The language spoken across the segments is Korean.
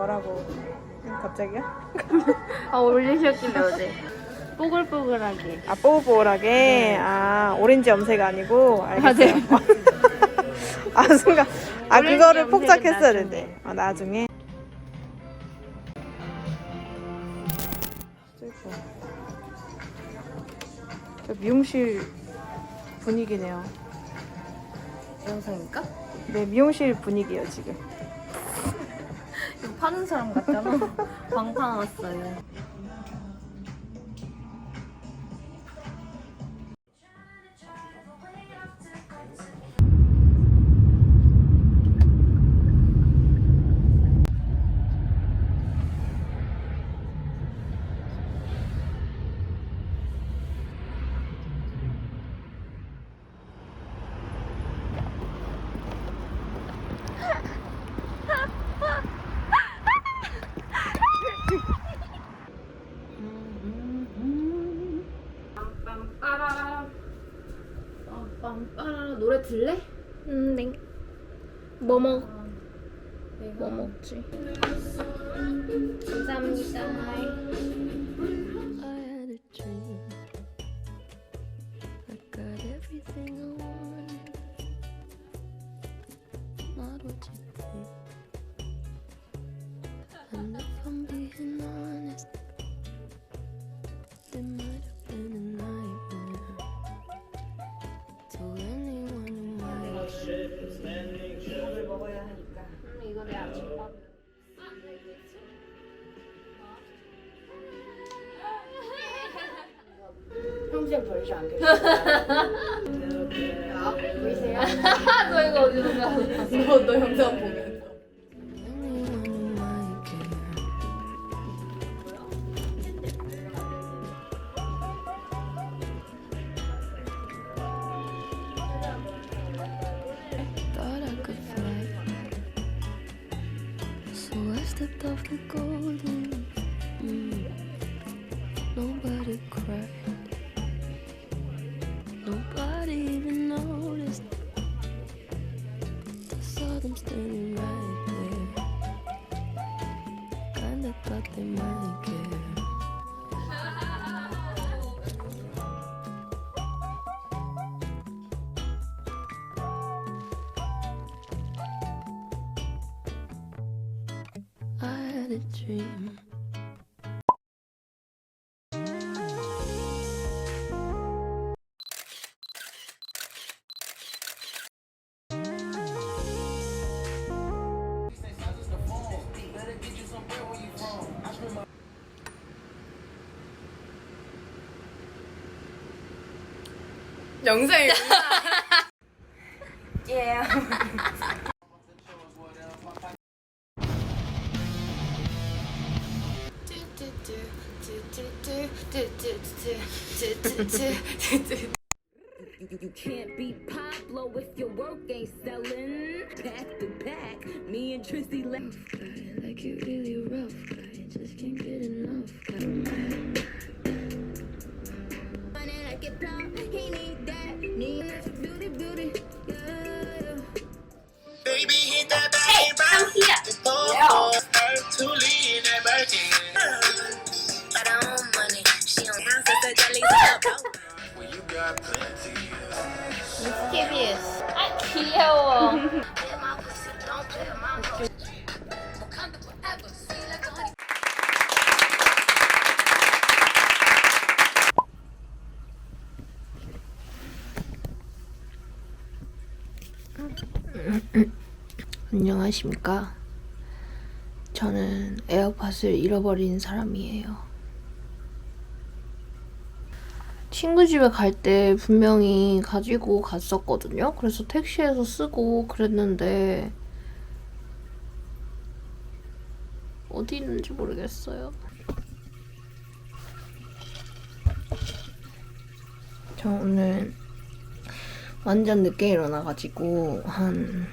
뭐라고? 갑자기야? 아 올리셨길래 어제. 뽀글뽀글하게. 아 뽀글뽀글하게 아 오렌지 염색 아니고 알겠어요. 아 순간 아 오렌지 그거를 염색은 폭작했어야 나중에. 되는데 아 나중에. 슬퍼. 저 미용실 분위기네요. 영상일까? 네 미용실 분위기예요 지금. 파는 사람 같잖아. 광판 왔어요. 뭐 먹, 뭐 먹지? 평생 버리지 않겠어. 보이세요? 너 이거 어디서 배웠어? 너, 너 영상 보면. Anyone who might care. Thought I could fly. So I stepped off the golden. Mm. Nobody cried. Nobody even noticed. I saw them standing right there. Kinda thought they might care. 영상이 You can't be Pablo if your work ain't selling. Pack to pack, me and Tristy left. really rough. Just can't get enough. Baby, hit that hey, I'm here. 안녕하십니까. 저는 에어팟을 잃어버린 사람이에요. 친구 집에 갈 때 분명히 가지고 갔었거든요. 그래서 택시에서 쓰고 그랬는데, 어디 있는지 모르겠어요. 저 오늘 완전 늦게 일어나가지고, 한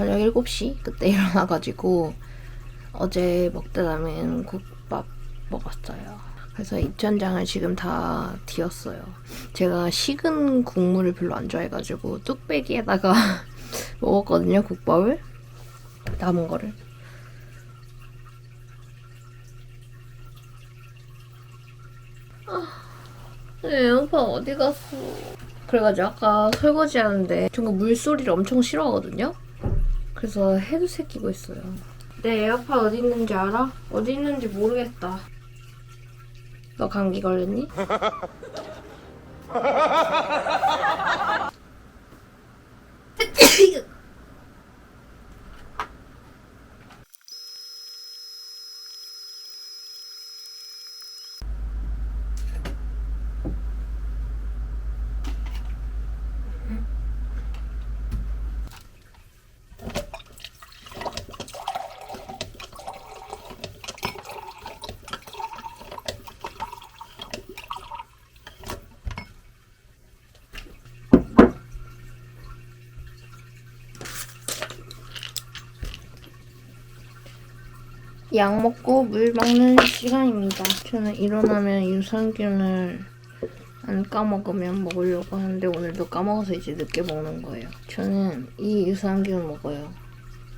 저녁 7시 그때 일어나가지고 어제 먹다 남은 국밥 먹었어요. 그래서 입천장을 지금 다 뒤었어요. 제가 식은 국물을 별로 안 좋아해가지고 뚝배기에다가 먹었거든요, 국밥을. 남은 거를. 네, 오빠 어디 갔어? 그래가지고 아까 설거지 하는데 저가 물소리를 엄청 싫어하거든요? 그래서 헤드셋 끼고 있어요. 내 에어팟 어디 있는지 알아? 어디 있는지 모르겠다. 너 감기 걸렸니? 약 먹고 물 먹는 시간입니다. 저는 일어나면 유산균을 안 까먹으면 먹으려고 하는데 오늘도 까먹어서 이제 늦게 먹는 거예요. 저는 이 유산균 먹어요.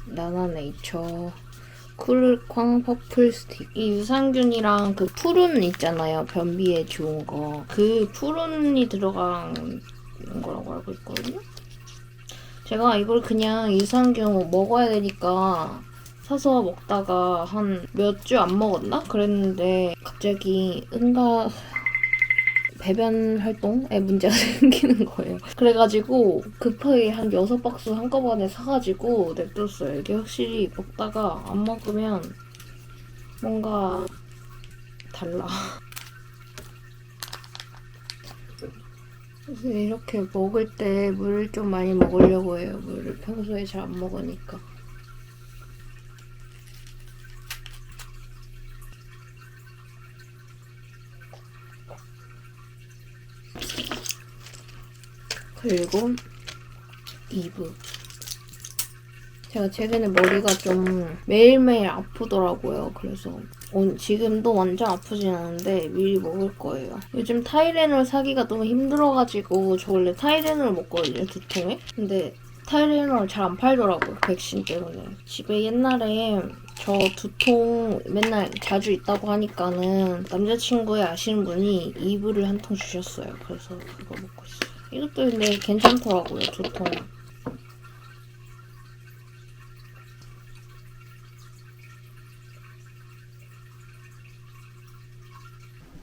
나나네이처 쿨쾅 퍼플 스틱. 이 유산균이랑 그 푸른 있잖아요. 변비에 좋은 거. 그 푸른이 들어간 거라고 알고 있거든요. 제가 이걸 그냥 유산균 먹어야 되니까 사서 먹다가 한 몇 주 안 먹었나? 그랬는데 갑자기 응가 배변 활동에 문제가 생기는 거예요. 그래가지고 급하게 한 여섯 박스 한꺼번에 사가지고 냅뒀어요. 이게 확실히 먹다가 안 먹으면 뭔가 달라. 이렇게 먹을 때 물을 좀 많이 먹으려고 해요. 물을 평소에 잘 안 먹으니까. 그리고 2부. 제가 최근에 머리가 좀 매일매일 아프더라고요. 그래서 오- 지금도 완전 아프진 않은데 미리 먹을 거예요. 요즘 타이레놀 사기가 너무 힘들어가지고 저 원래 타이레놀 먹거든요. 두 통에. 근데 타이레놀 잘 안 팔더라고요. 백신 때문에. 집에 옛날에 저 두통 맨날 자주 있다고 하니까는 남자친구의 아시는 분이 이불을 한 통 주셨어요. 그래서 그거 먹고 있어요. 이것도 근데 괜찮더라고요, 두 통.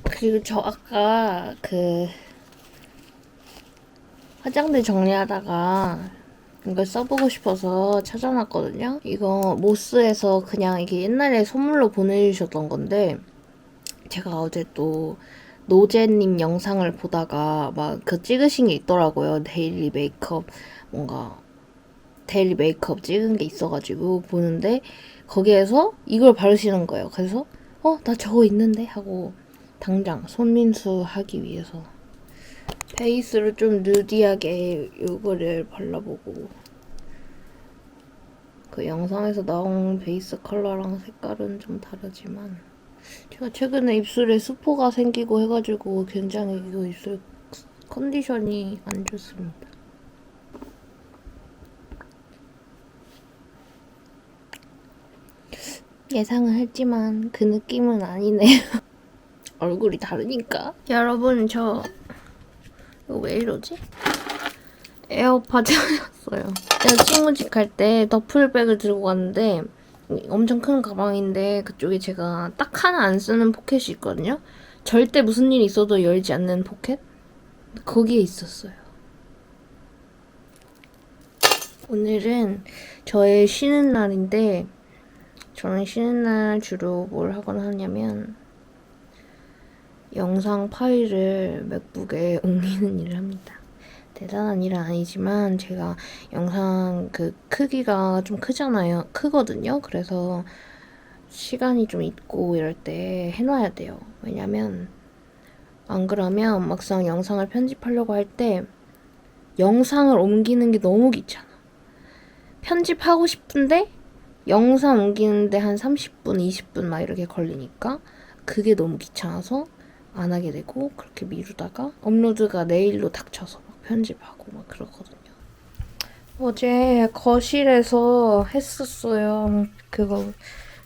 그리고 저 아까 그 화장대 정리하다가 이걸 써보고 싶어서 찾아놨거든요. 이거 모스에서 그냥 이게 옛날에 선물로 보내주셨던 건데 제가 어제 또 노제님 영상을 보다가 막 그 찍으신 게 있더라고요. 데일리 메이크업 뭔가 데일리 메이크업 찍은 게 있어가지고 보는데 거기에서 이걸 바르시는 거예요. 그래서 어 나 저거 있는데 하고 당장 손민수 하기 위해서 베이스를 좀 누디하게 이거를 발라보고 그 영상에서 나온 베이스 컬러랑 색깔은 좀 다르지만 제가 최근에 입술에 수포가 생기고 해가지고 굉장히 이거 입술 컨디션이 안 좋습니다. 예상은 했지만 그 느낌은 아니네요. 얼굴이 다르니까. 여러분 저 이거 왜 이러지? 에어팟 찾았어요. 제가 친구 집 갈 때 더플백을 들고 갔는데 엄청 큰 가방인데 그쪽에 제가 딱 하나 안 쓰는 포켓이 있거든요. 절대 무슨 일이 있어도 열지 않는 포켓? 거기에 있었어요. 오늘은 저의 쉬는 날인데 저는 쉬는 날 주로 뭘 하거나 하냐면 영상 파일을 맥북에 옮기는 일을 합니다. 대단한 일은 아니지만 제가 영상 그 크기가 좀 크잖아요. 크거든요. 그래서 시간이 좀 있고 이럴 때 해놔야 돼요. 왜냐면 안 그러면 막상 영상을 편집하려고 할 때 영상을 옮기는 게 너무 귀찮아. 편집하고 싶은데 영상 옮기는데 한 30분, 20분 막 이렇게 걸리니까 그게 너무 귀찮아서 안 하게 되고 그렇게 미루다가 업로드가 내일로 닥쳐서 막 편집하고 막 그러거든요. 어제 거실에서 했었어요. 그거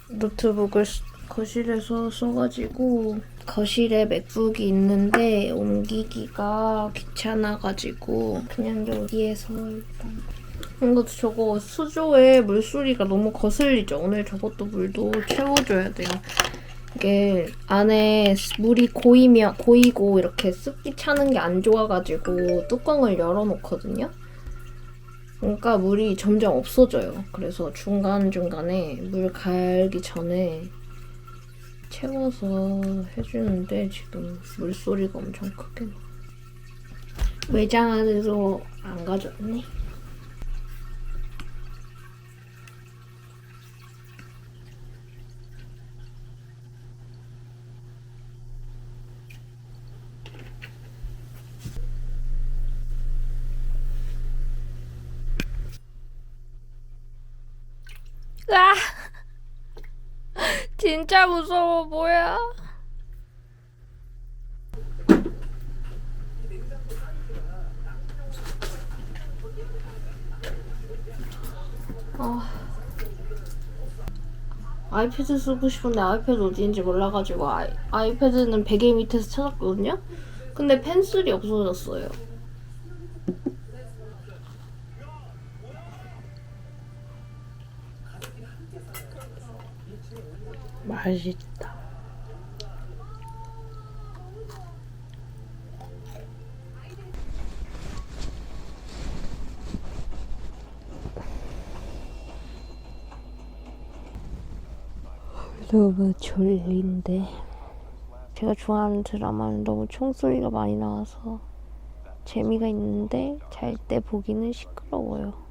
노트북을 쓰- 거실에서 써가지고 거실에 맥북이 있는데 옮기기가 귀찮아가지고 그냥 여기에서 일단 뭔가 저거 수조에 물소리가 너무 거슬리죠. 오늘 저것도 물도 채워줘야 돼요. 이게 안에 물이 고이면 고이고 이렇게 습기 차는 게 안 좋아가지고 뚜껑을 열어놓거든요. 그러니까 물이 점점 없어져요. 그래서 중간중간에 물 갈기 전에 채워서 해주는데 지금 물소리가 엄청 크게 나. 외장 안으로 안 가져왔네. 아! 진짜 무서워, 뭐야? 아이패드 쓰고 싶은데 아이패드 어디인지 몰라가지고 아이, 아이패드는 베개 밑에서 찾았거든요? 근데 펜슬이 없어졌어요. 맛있다. 너무 졸린데 제가 좋아하는 드라마는 너무 총소리가 많이 나와서 재미가 있는데 잘 때 보기는 시끄러워요.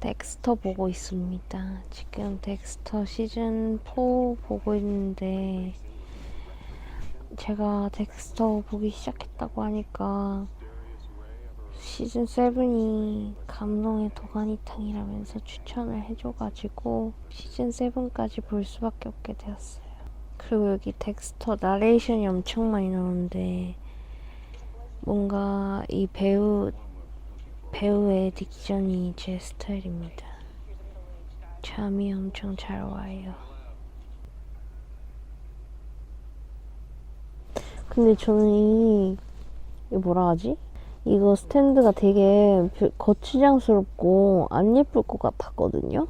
덱스터 보고 있습니다. 지금 덱스터 시즌 4 보고 있는데 제가 덱스터 보기 시작했다고 하니까 시즌 7이 감동의 도가니탕이라면서 추천을 해줘가지고 시즌 7까지 볼 수밖에 없게 되었어요. 그리고 여기 덱스터 나레이션이 엄청 많이 나오는데 뭔가 이 배우 배우의 딕션이 제 스타일입니다. 잠이 엄청 잘 와요. 근데 저는 이, 이 뭐라 하지? 이거 스탠드가 되게 뷰- 거추장스럽고 안 예쁠 것 같았거든요.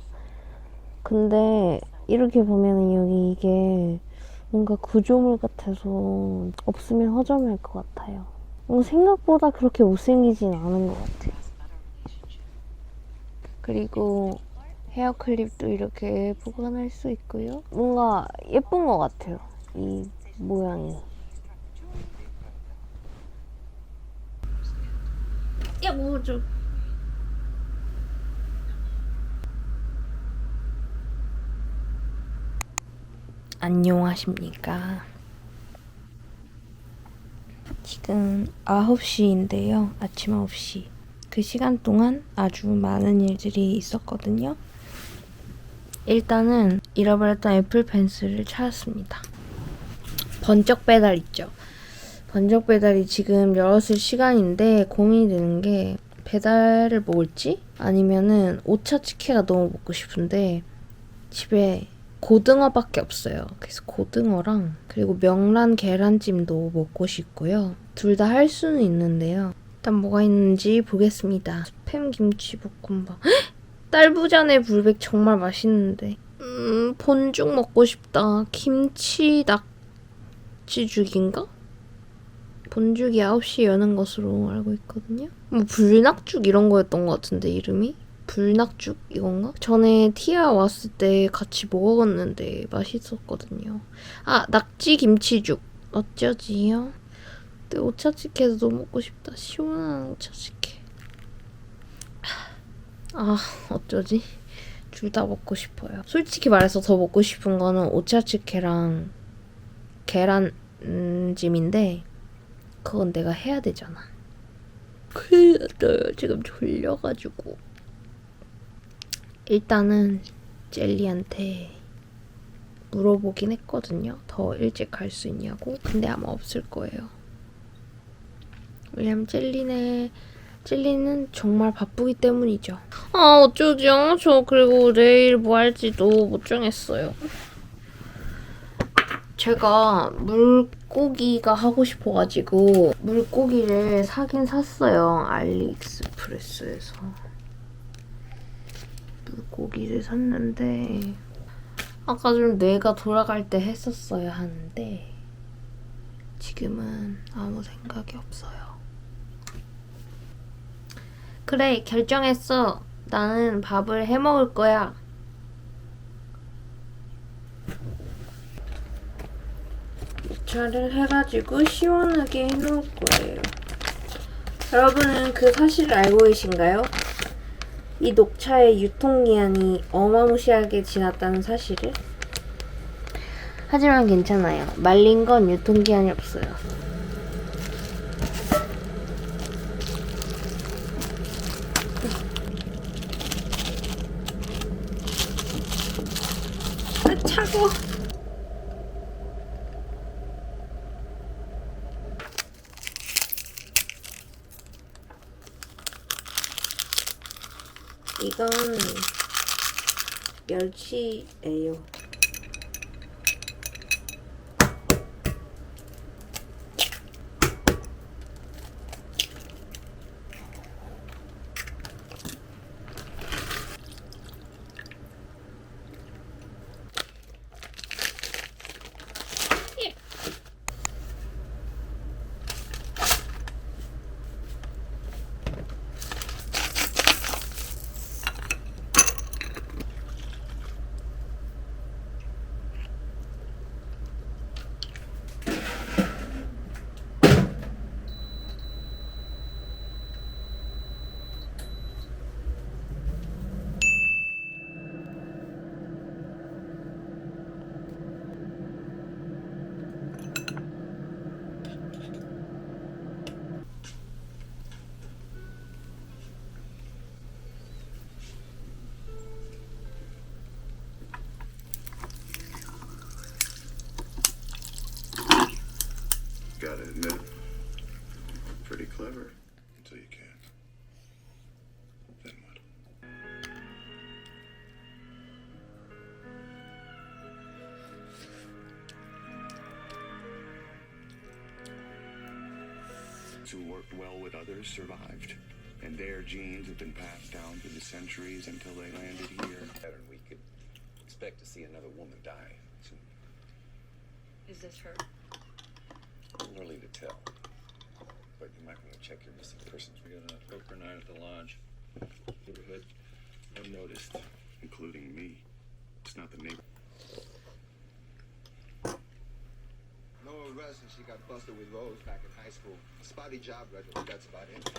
근데 이렇게 보면 여기 이게 뭔가 구조물 같아서 없으면 허전할 것 같아요. 어, 생각보다 그렇게 못생기진 않은 것 같아요. 그리고 헤어 클립도 이렇게 보관할 수 있고요. 뭔가 예쁜 것 같아요. 이 모양이. 야, 뭐 좀. 안녕하십니까. 지금 9시인데요. 아침 9시. 그 시간 동안 아주 많은 일들이 있었거든요. 일단은 잃어버렸던 애플 펜슬을 찾았습니다. 번쩍 배달 있죠. 번쩍 배달이 지금 열었을 시간인데 고민이 되는 게 배달을 먹을지 아니면은 오차 치케가 너무 먹고 싶은데 집에 고등어밖에 없어요. 그래서 고등어랑 그리고 명란 계란찜도 먹고 싶고요. 둘 다 할 수는 있는데요. 일단 뭐가 있는지 보겠습니다. 스팸 김치 볶음밥. 헉! 딸부잔의 불백 정말 맛있는데. 음, 본죽 먹고 싶다. 김치 낙지죽인가? 본죽이 9시에 여는 것으로 알고 있거든요. 뭐 불낙죽 이런 거였던 것 같은데 이름이? 불낙죽 이건가? 전에 티아 왔을 때 같이 먹었는데 맛있었거든요. 아 낙지 김치죽 어쩌지요? 근데 오차치케도 너무 먹고 싶다. 시원한 오차치케. 아 어쩌지? 둘 다 먹고 싶어요. 솔직히 말해서 더 먹고 싶은 거는 오차치케랑 계란찜인데 그건 내가 해야 되잖아. 큰일 났어요. 지금 졸려가지고. 일단은 젤리한테 물어보긴 했거든요. 더 일찍 갈 수 있냐고. 근데 아마 없을 거예요. 왜냐면 젤리네 젤리는 정말 바쁘기 때문이죠. 아 어쩌죠? 저 그리고 내일 뭐 할지도 못 정했어요. 제가 물고기가 하고 싶어가지고 물고기를 사긴 샀어요. 알리익스프레스에서. 물고기를 샀는데 아까 좀 뇌가 돌아갈 때 했었어야 하는데 지금은 아무 생각이 없어요. 그래, 결정했어. 나는 밥을 해 먹을 거야. 차를 해가지고 시원하게 해놓을 거예요. 여러분은 그 사실을 알고 계신가요? 이 녹차의 유통기한이 어마무시하게 지났다는 사실을? 하지만 괜찮아요. 말린 건 유통기한이 없어요. 아, 차고. 이건 멸치예요. Gotta admit, pretty clever until you can't. Then what? Who worked well with others survived, and their genes have been passed down through the centuries until they landed here. pattern, we could expect to see another woman die soon. Is this her? Early to tell. But you might want to check your missing persons. We got a poker night at the lodge. Neighborhood unnoticed, including me. It's not the neighbor. No arrest and she got busted with Rose back in high school. Spotty job record, that's about it.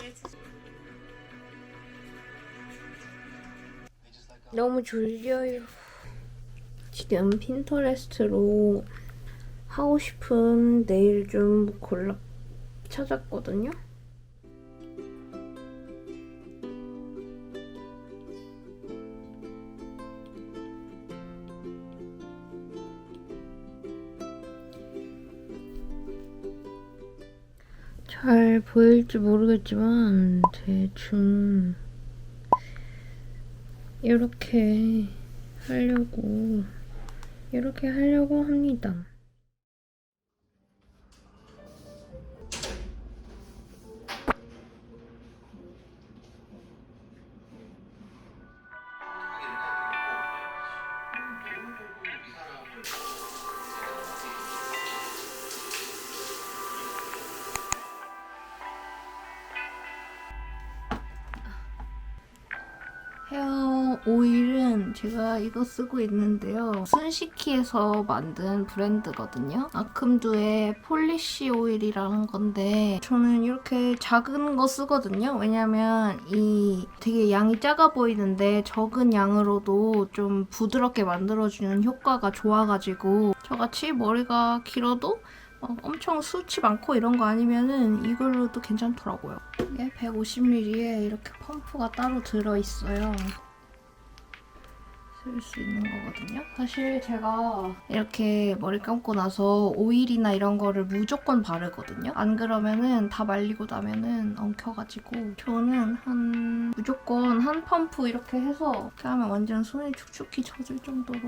너무 졸려요. 지금 핀터레스트로 하고 싶은 네일 좀 골라 찾았거든요. 잘 보일지 모르겠지만 대충 이렇게 하려고 이렇게 하려고 합니다. 헤어 오일은 제가 이거 쓰고 있는데요. 순시키에서 만든 브랜드거든요. 아큼두의 폴리시 오일이라는 건데 저는 이렇게 작은 거 쓰거든요. 왜냐면 이 되게 양이 작아 보이는데 적은 양으로도 좀 부드럽게 만들어주는 효과가 좋아가지고 저같이 머리가 길어도 막 엄청 수치 많고 이런 거 아니면은 이걸로도 괜찮더라고요. 이게 150ml에 이렇게 펌프가 따로 들어있어요. 쓸 수 있는 거거든요. 사실 제가 이렇게 머리 감고 나서 오일이나 이런 거를 무조건 바르거든요. 안 그러면은 다 말리고 나면은 엉켜가지고 저는 한 무조건 한 펌프 이렇게 해서 이렇게 하면 완전 손이 축축히 젖을 정도로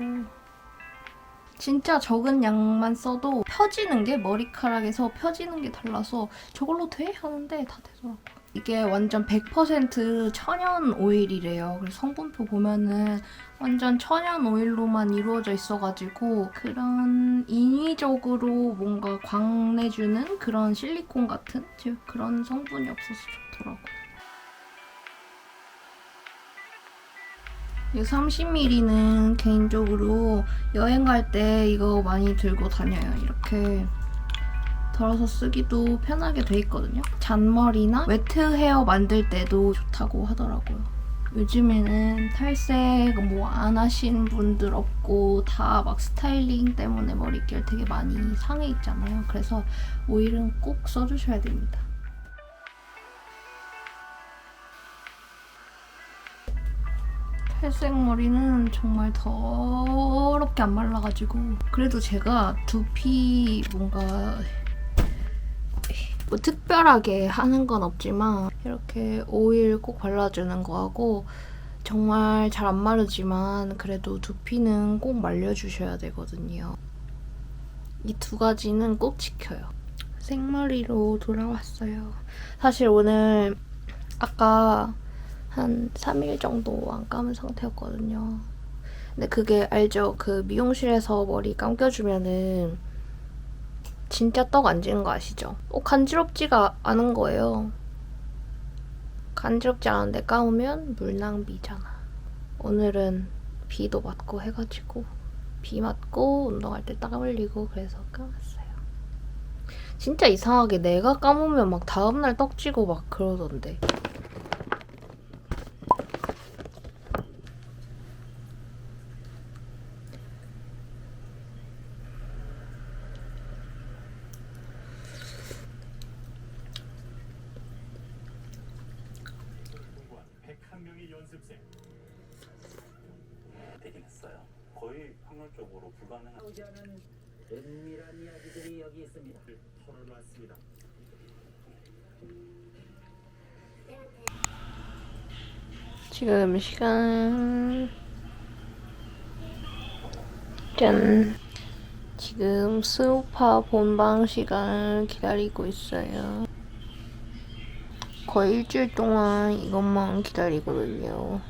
진짜 적은 양만 써도 펴지는 게 머리카락에서 펴지는 게 달라서 저걸로 돼? 하는데 다 되더라고요. 이게 완전 100% 천연 오일이래요. 그래서 성분표 보면은 완전 천연 오일로만 이루어져 있어가지고 그런 인위적으로 뭔가 광내주는 그런 실리콘 같은 즉 그런 성분이 없어서 좋더라고요. 이 30ml는 개인적으로 여행 갈 때 이거 많이 들고 다녀요. 이렇게 덜어서 쓰기도 편하게 돼 있거든요. 잔머리나 웨트 헤어 만들 때도 좋다고 하더라고요. 요즘에는 탈색 뭐 안 하신 분들 없고 다 막 스타일링 때문에 머릿결 되게 많이 상해 있잖아요. 그래서 오일은 꼭 써주셔야 됩니다. 탈색 머리는 정말 더럽게 안 말라가지고 그래도 제가 두피 뭔가 뭐 특별하게 하는 건 없지만 이렇게 오일 꼭 발라주는 거하고 정말 잘 안 마르지만 그래도 두피는 꼭 말려주셔야 되거든요. 이 두 가지는 꼭 지켜요. 생머리로 돌아왔어요. 사실 오늘 아까 한 3일 정도 안 감은 상태였거든요. 근데 그게 알죠? 그 미용실에서 머리 감겨주면은 진짜 떡 안 지는 거 아시죠? 어, 간지럽지가 않은 거예요. 간지럽지 않은데 감으면 물 낭비잖아. 오늘은 비도 맞고 해가지고 비 맞고 운동할 때딱 흘리고 그래서 감았어요. 진짜 이상하게 내가 감으면 막 다음날 떡지고 막 그러던데. 공부한 101명의 연습생. 되긴 했어요. 거의 확률적으로 불가능한. 은밀한 이야기들이 여기 있습니다. 털어놨습니다. 지금 시간 짠. 지금 스우파 본방 시간을 기다리고 있어요. 거의 일주일 동안 이것만 기다리거든요